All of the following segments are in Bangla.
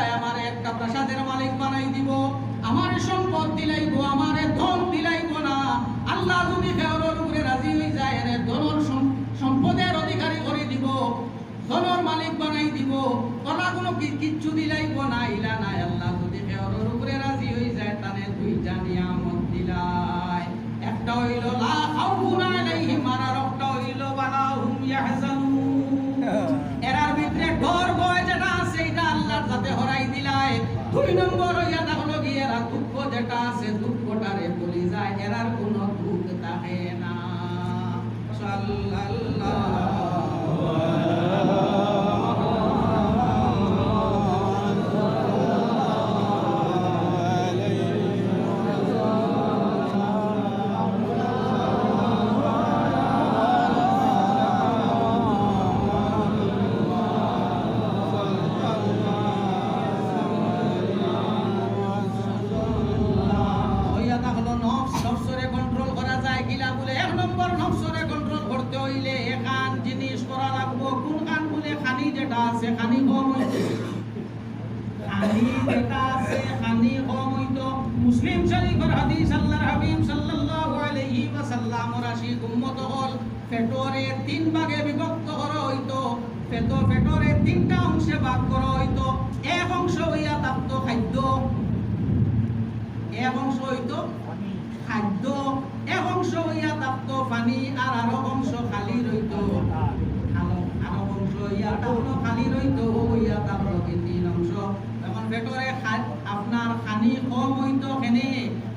যায় আমার একটা প্রাসাদের মালিক বানাই দিব। আমার সম্পদ দিলাইব আমার ধন দিলাইব না। আল্লাহ যদি ফেরর উপরে রাজি হয়ে যায়, এর ধনর সম্পদের অধিকারী করে দিব। ধনর মালিক বানাই দিব। তোলা কোনো কিচ্ছু দিলাইব না, ইলা নাই। আল্লাহ যদি ফেরর উপরে রাজি হয়ে যায়, তাহলে দুইটা নিয়ামত দিলাই। একটা হইল, লা খাউফুন আলাইহিম আর একটা হইল ওয়ালা হুম ইয়াহজানুন। সাথে হরাই দিলাই দুই নম্বর হইয়া দেখল গিয়ে এরা দুঃখ যেটা আছে দুঃখটারে বলি যায়। এরার কোনো দুঃখ থাকে না। সাল্লাল্লাহু। যেটা আছে খানি কম হইতো মুসলিম শরীফের হাদিস আল্লাহর হাবিব সাল্লাল্লাহু আলাইহি ওয়াসাল্লাম রাশি উম্মত হল পেটরে তিন ভাগে বিভক্ত করা হইতো। পেট পেটরে তিনটা অংশে ভাগ করা হইতো। এক অংশ হইয়া থাকতো খাদ্য, এক অংশ হইতো খাদ্য, এক অংশ হইয়া থাকতো পানি, আর আরও অংশ খালি রইতো। হইয়া থাকল খালি রইতো হইয়া থাকল কি তিন অংশ? এখন পেটরে আপনার খানি কম হইতো কেনে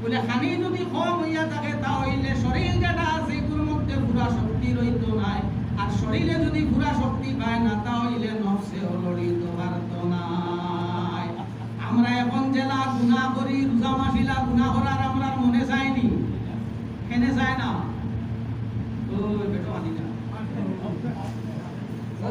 বলে খানি যদি কম হইয়া থাকে, তাহলে শরীর যেটা আছে এগুলোর শক্তি রইতো নাই। আর শরীরে যদি পুরা শক্তি পায় না, তাহলে নফসে লড়িতে পারতো নাই। আমরা এখন জেলা গুনাহ করি রোজা মাসিলা গুনাহ করার আমরা মনে যায়নি কেনে যায় না ওই বেটো আনি না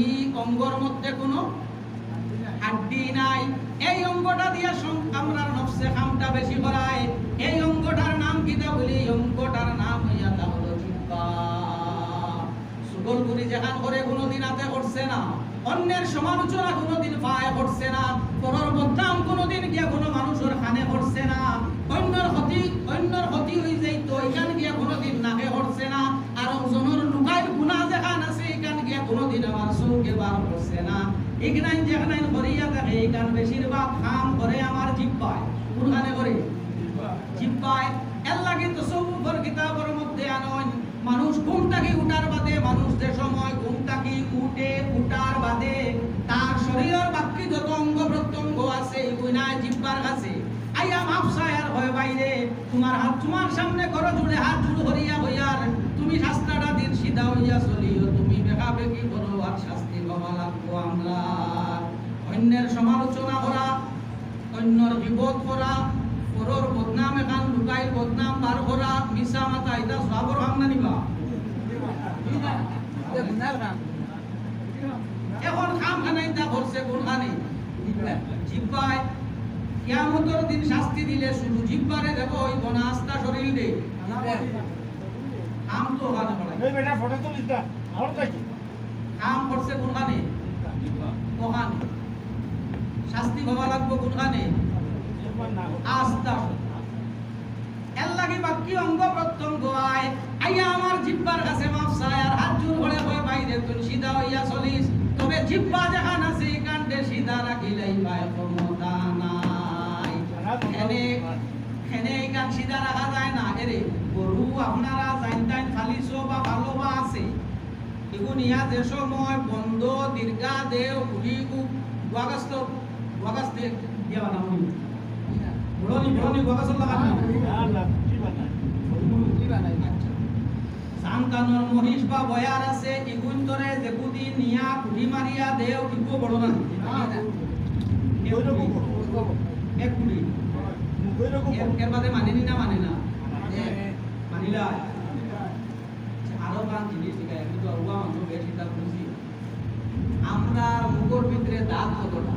এই অঙ্গর মধ্যে কোনো হাড্ডি নাই। এই অঙ্গটা দিয়ে আমরা নফসে কামটা বেশি করায়। এই অঙ্গটার নাম কিতা বলি অঙ্গটার নাম হইয়া তা হলো জিহ্বা সুগলপুরি যেখান করে কোনোদিন করছে না, অন্যের সমালোচনা কোনোদিন পায় করছে না, পরর বদনাম কোনোদিন গিয়া কোনো মানুষের খানে করছে না। অন্যর ক্ষতি অন্যর এখান বেশিরভাগ কাম করে আমার জিব্বায়। কোনখানে করে জিব্বায়। এর লাগে তো সবুর মধ্যে আনন মানুষ ঘুম থাকি উঠার বাদে, মানুষ যে সময় ঘুম থাকি উঠে, উঠার বাদে, তার শরীরের বাকি যত অঙ্গ প্রত্যঙ্গ আছে উইনায় জিব্বার কাছে। আইয়া মাপসায় আর হয় বাইরে তোমার হাত তোমার সামনে করো জুড়ে হাত জুড়ে হরিয়া হইয়ার, তুমি রাস্তাটা দিন সিধা হইয়া চলিও, তুমি বেকা বেকি করো আর শাস্তি পাওয়া লাগবো আমরা অন্যের সমালোচনা করা বিপদ করা পরর বদনাম এখান লুকাই বদনাম বার করা মিশা মাথা এটা সবর ভাঙনা নিবা? এখন খাম খানা এটা করছে কোনখানে জিব্বায় কিয়ামতের দিন শাস্তি দিলে শুধু জিব্বারে দেব ওই বনাস্তা শরীর দে। খাম তো ওখানে পড়াই খাম করছে কোনখানে ওখানে শাস্তি হওয়া লাগবো কোনখানে আস্তা এর লাগে বাকি অঙ্গ প্রত্যঙ্গ আইয়া আমার জিব্বার কাছে মাপ চায় আর হাত জোর করে কয় বাইরে তুই সিধা তবে জিব্বা যেখান আছে এখানটে সিধা রাখিলেই পায় ক্ষমতা নাই। এনে এনে সিধা রাখা যায় না। এরে, গরু আপনারা টাইন ফালিছো বা ভালো বা আছে। এগুন ইয়া যে সময় বন্ধ দীর্ঘা দেও উড়ি ওয়াগাস্ত ওয়াগাস্ত দিয়া বানাবো বুড়নি বুড়নি মহিষ বা বয়ার আছে দেও ইকো বড় না। এক না মানে না? মানিলা। আরও জিনিস শিখায়, কিন্তু অরুয়া মানুষ বেশি বুঝি। আমরা মুখর ভিতরে দাঁত কতটা?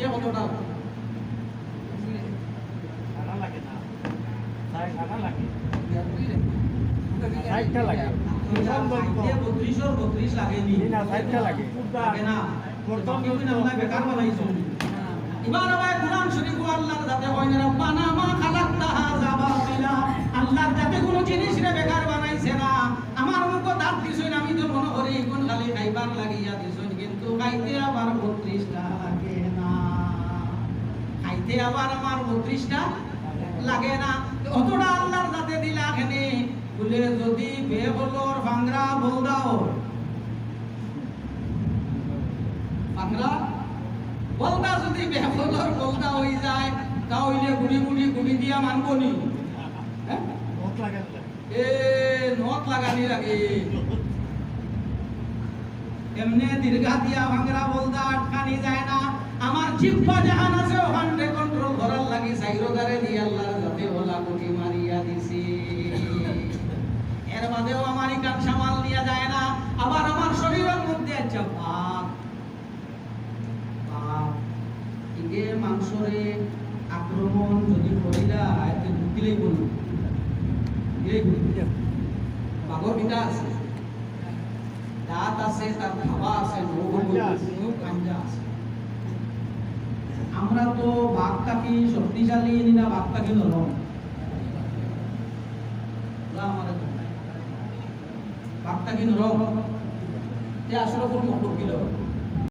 খাইতে কতটা লাগে। বত্রিশ লাগেনি না, ষাটটা লাগে। লাগে। না। কিন্তু বেকার বানাইছো। এবার আবার কোরআন শরীফ আল্লাহর যাতে হয় না রব্বানা মা খালাকতা হাযা বাতিলা আল্লাহর যাতে কোনো জিনিস রে বেকার বানাইছে না। আমার মুখ দাঁত দিছই আমি তো মনে করি কোন খালি খাইবার লাগিয়া দিছই কিন্তু খাইতে আবার 32টা লাগে। না খাইতে আবার আমার 32টা লাগে না। অতটা আল্লাহর যাতে দিলা এখানে বলে যদি বেহলর ভাঙ্গরা বলদাও ভাঙ্গরা বলদা যদি বেহলর বলদা হয়ে যায়। তাহলে গুড়ি গুড়ি গুড়ি দিয়া মানবো নি। হ্যাঁ? এ নখ লাগানি লাগে। এমনি দীর্ঘা দিয়া ভাঙ্গরা বলদা আটকানি যায় না। আমার জিহ্বা জাহান আছে ওখানে কন্ট্রোল করার লাগি সাইরোদারে দিয়ে আল্লাহর যাতে ওলা কুটি মারিয়া দিছি। এর বাদেও আমার ইকান সামাল নিয়ে যায় না আবার আমার শরীরের মধ্যে আচ্ছা পাপ। পাপ। ইগে মাংসরে আক্রমণ যদি করিলা এতে ঢুকিলেই বলুন দিলেই বলুন বাঘর পিতা আছে। দাঁত আছে তার খাওয়া আছে পাঞ্জা আছে। পাঞ্জা আছে। বাঘটাকে শক্তিশালী না বাঘটাকে নরম বাপটা বাঘটাকে নরম আসলে কোন মহল কিলো